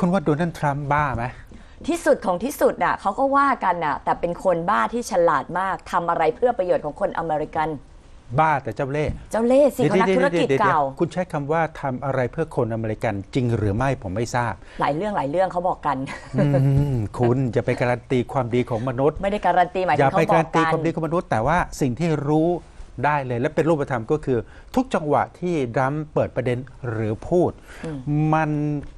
คุณว่าโดนัลด์ทรัมป์บ้าไหมที่สุดของที่สุดน่ะเขาก็ว่ากันน่ะ แต่เป็นคนบ้าที่ฉลาดมากทำอะไรเพื่อประโยชน์ของคนอเมริกัน บ้าแต่เจ้าเล่ห์เจ้าเล่ห์สิเขานักธุรกิจดี๋ยวๆๆๆเก่า คุณใช้คำว่าทำอะไรเพื่อคนอเมริกันจริงหรือไม่ผมไม่ทราบ หลายเรื่องหลายเรื่องเขาบอกกัน อืมคุณจะไปการันตีความดีของมนุษย์ ไม่ได้การันตีหมายอถึย่างเขาไปบกาอรกตีกันความดีของมนุษย์แต่ว่าสิ่งที่รู้ ได้เลย และเป็นรูปธรรมก็คือ ทุกจังหวะที่ดัมเปิดประเด็นหรือพูด มัน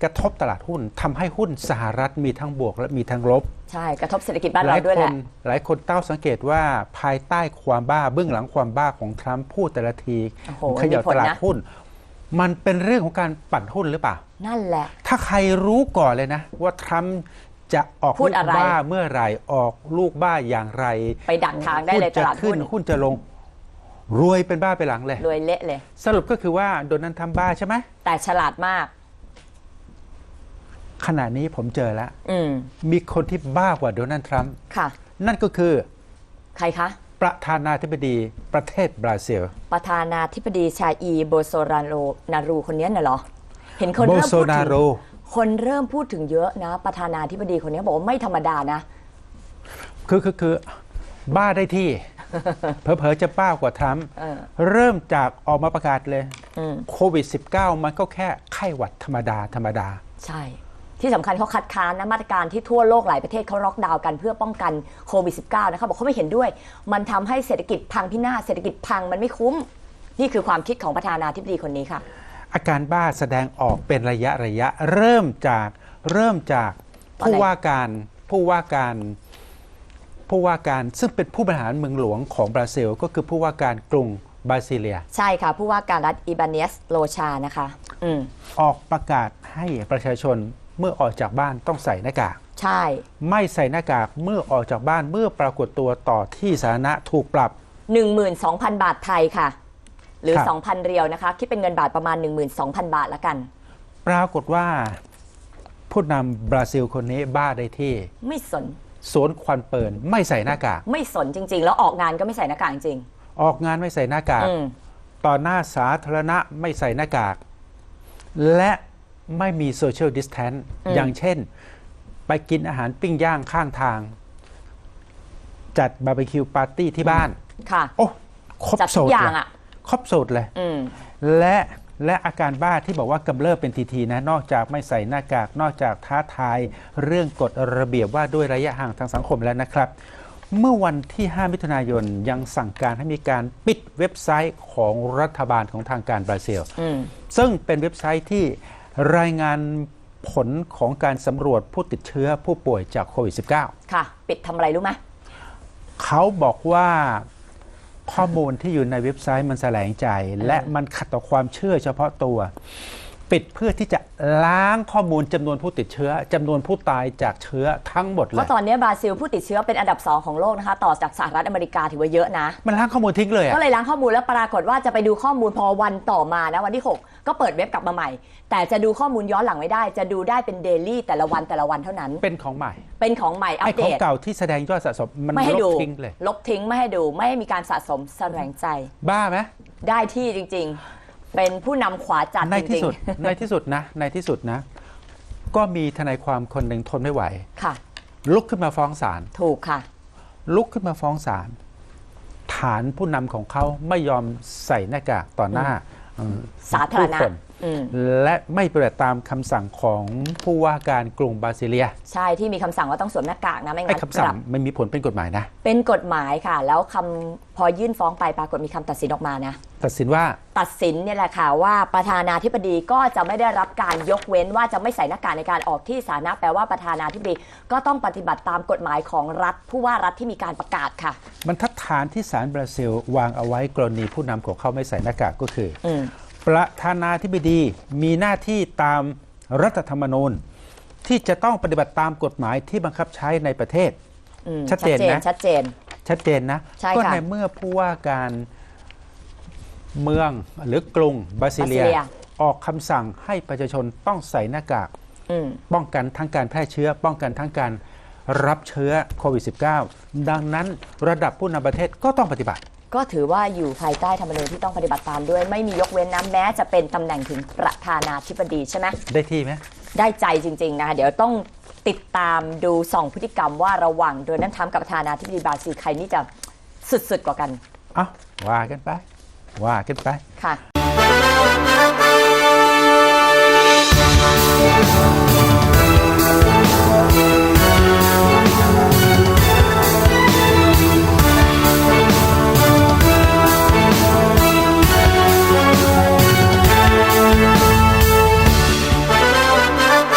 กระทบตลาดหุ้นทำให้หุ้นสหรัฐมีทั้งบวกและมีทั้งลบ ใช่ กระทบเศรษฐกิจบ้านหเราลายด้วยคแหนละหลายคนเต้าสังเกตว่าภายใต้ความบ้าเบื้องหลังความบ้าของทรัมป์พูดแต่ละทีโอ้โหเขย่ามีผลตลาดนะหุ้นมันเป็นเรื่องของการปั่นหุ้นหรือเปล่า นั่นแหละ ถ้าใครรู้ก่อนเลยนะ ว่าทรัมป์จะออกพูลูดกอะไรบ้าเมื่อไหร่ออกลูกบ้าอย่างไร ไปดักทางได้เลยตจะลาดขึ้หุ้นนหุ้นจะลง รวยเป็นบ้าไปหลังเลย รวยเละเลย สรุปก็คือว่าโดนัลด์ทรัมป์บ้าใช่ไหมแต่ฉลาดมาก ขณะนี้ผมเจอแล้ว อืม มีคนที่บ้ากว่าโดนัลด์ทรัมป์ค่ะ นั่นก็คือใครคะ ประธานาธิบดีประเทศบราซิล ประธานาธิบดีชาอีโบโซราโรนารูคนนี้น่ะเหรอ เห็นคนโบเริ่มโซพูดนาถึงโร คนเริ่มพูดถึงเยอะนะ ประธานาธิบดีคนนี้บอกว่าไม่ธรรมดานะ คือคือคือบ้าได้ที่ เผลอๆจะบ้ากว่าทรัมป์เออเริ่มจากออกมาประกาศเลยอืมโควิด -19 มันก็แค่ไข้หวัดธรรมดาธรรมดา ใช่ ที่สำคัญเขาคัดค้านนะมาตรการที่ทั่วโลกหลายประเทศเขาล็อกดาวน์กันเพื่อป้องกันโควิด -19 นะคะบอกเขาไม่เห็นด้วย มันทำให้เศรษฐกิจพังพินาศเศรษฐกิจพังมันไม่คุ้ม นี่คือความคิดของประธานาธิบดีคนนี้ค่ะ อาการบ้าแสดงออกเป็นระยะระยะเริ่มจากเริ่มจากตอนไหนผู้ว่าการผู้ว่าการ ผู้ว่าการซึ่งเป็นผู้บริหารเมืองหลวงของบราซิล ก็คือผู้ว่าการกรุงบราซิเลีย ใช่ค่ะ ผู้ว่าการรัฐอิบาเนสโลชานะคะอืมออกประกาศให้ประชาชนเมื่อออกจากบ้านต้องใส่หน้ากากใช่ ไม่ใส่หน้ากากเมื่อออกจากบ้านเมื่อปรากฏตัวต่อที่สาธารณะถูกปรับ 12,000 บาทไทยค่ะ หรือครับ2,000 เรียวนะคะคิดเป็นเงินบาทประมาณ 12,000 บาทละกัน ปรากฏว่าผู้นำบราซิลคนนี้บ้าได้ที่ ไม่สน สวนควันเปินไม่ใส่หน้ากากไม่สนจริง ๆ แล้วออกงานก็ไม่ใส่หน้ากากจริงออกงานไม่ใส่หน้ากาก อืมต่อหน้าสาธารณะไม่ใส่หน้ากาก และไม่มีโซเชียลดิสแทนอย่างเช่น ไปกินอาหารปิ้งย่างข้างทาง จัดบาร์บีคิวปาร์ตี้ที่บ้าน ค่ะ โอ้ ครบจัดทุสูกตรอย่างเลยอะ ครบสูตรเลย อืม และ และอาการบ้าที่บอกว่ากำเริบเป็นทีๆนะนอกจากไม่ใส่หน้ากากนอกจากท้าทายเรื่องกฎระเบียบว่าด้วยระยะห่างทางสังคมแล้วนะครับ เมื่อวันที่ 5 มิถุนายนยังสั่งการให้มีการปิดเว็บไซต์ของรัฐบาลของทางการบราซิล อืม ซึ่งเป็นเว็บไซต์ที่รายงานผลของการสำรวจผู้ติดเชื้อผู้ป่วยจากโควิด -19 ค่ะ ปิดทำอะไรรู้ไหมเขาบอกว่า ข้อมูลที่อยู่ในเว็บไซต์มันแสลงใจ และมันขัดต่อความเชื่อเฉพาะตัว ปิดเพื่อที่จะล้างข้อมูลจำนวนผู้ติดเชื้อจำนวนผู้ตายจากเชื้อทั้งหมดเลเพยราะตอนนี้บราซิลผู้ติดเชื้อเป็นอันดับ 2 ของโลกนะคะต่อจากสหรัฐอเมริกาถือว่าเยอะนะ มันล้างข้อมูลทิ้งเลยอะก็เลยล้างข้อมูลแล้วปรากฏว่าจะไปดูข้อมูลพอวันต่อมานะวันที่ 6 ก็เปิดเว็บกลับมาใหม่ แต่จะดูข้อมูลย้อนหลังไม่ได้ จะดูได้เป็นเดลี่แต่ละวันแต่ละวันเท่านั้น เป็นของใหม่ เป็นของใหม่อัไอ้ปเดของตเก่าที่แสดงยอดสะสมมันไม่ให้ลดูบทิ้งเลย ลบทิ้งไม่ให้ดูไม่ให้มีการสะสมแสดงใจ บ้าไหมได้ที่จริง ๆ เป็นผู้นำขวาจัดในจที่ริงสุดในที่สุดนะในที่สุดนะ ก็มีทนายความคนหนึ่งทนไม่ไหว ๆ ค่ะ ลุกขึ้นมาฟ้องศาลถูกค่ะ ลุกขึ้นมาฟ้องศาลฐานผู้นำของเขาไม่ยอมใส่หน้ากากต่อหน้าเอ่อ สาธารณะผู้คนอืมและไม่ปฏิบัติตามคำสั่งของผู้ว่าการกรุงบราซิเลีย ใช่ที่มีคำสั่งว่าต้องสวมหน้ากากนะไม่ไอ้งั้นคำสั่ปรังบไม่มีผลเป็นกฎหมายนะ เป็นกฎหมายค่ะ แล้วคำพอยื่นฟ้องไปปรากฏมีคำตัดสินออกมานะ ตัดสินว่าตัดสินเนี่ยแหละค่ะว่าประธานาธิบดีก็จะไม่ได้รับการยกเว้นว่าจะไม่ใส่หน้ากากในการออกที่สาธารณะแปลว่าประธานาธิบดีก็ต้องปฏิบัติตามกฎหมายของรัฐผู้ว่ารัฐที่มีการประกาศค่ะบรรทัด ฐานที่ศาลบราซิล วางเอาไว้กรณีผู้นำของเขาไม่ใส่หน้ากากก็คือออืมประธานาธิบดีมีหน้าที่ตามรัฐธรรมนูญ ที่จะต้องปฏิบัติตามกฎหมายที่บังคับใช้ในประเทศอืมชัดเจนนะชัดเจน ชัดเจนนะใช่ก็ค่ะในเมื่อผู้ว่าการเมืองหรือกรุงบราซิเลียบราซิเลีย ออกคำสั่งให้ประชาชนต้องใส่หน้ากากอืมป้องกันทั้งการแพร่เชื้อ ป้องกันทั้งการ รับเชื้อโควิด -19 ดังนั้นระดับผู้นำประเทศก็ต้องปฏิบัติ ก็ถือว่าอยู่ภายใต้ธรรมนูญที่ต้องปฏิบัติตามด้วยไม่มียกเว้นนะแม้จะเป็นตำแหน่งถึงประธานาธิบดีใช่ไหมได้ที่ไหมได้ใจจริง ๆ นะคะเดี๋ยวต้องติดตามดูสองพฤติกรรมว่าระหว่างโดนัลด์ทรัมกับประธานาธิบดีบราซิลใครนี่จะสุดๆกว่ากันอ้าว่ากันไป ว่ากันไปค่ะ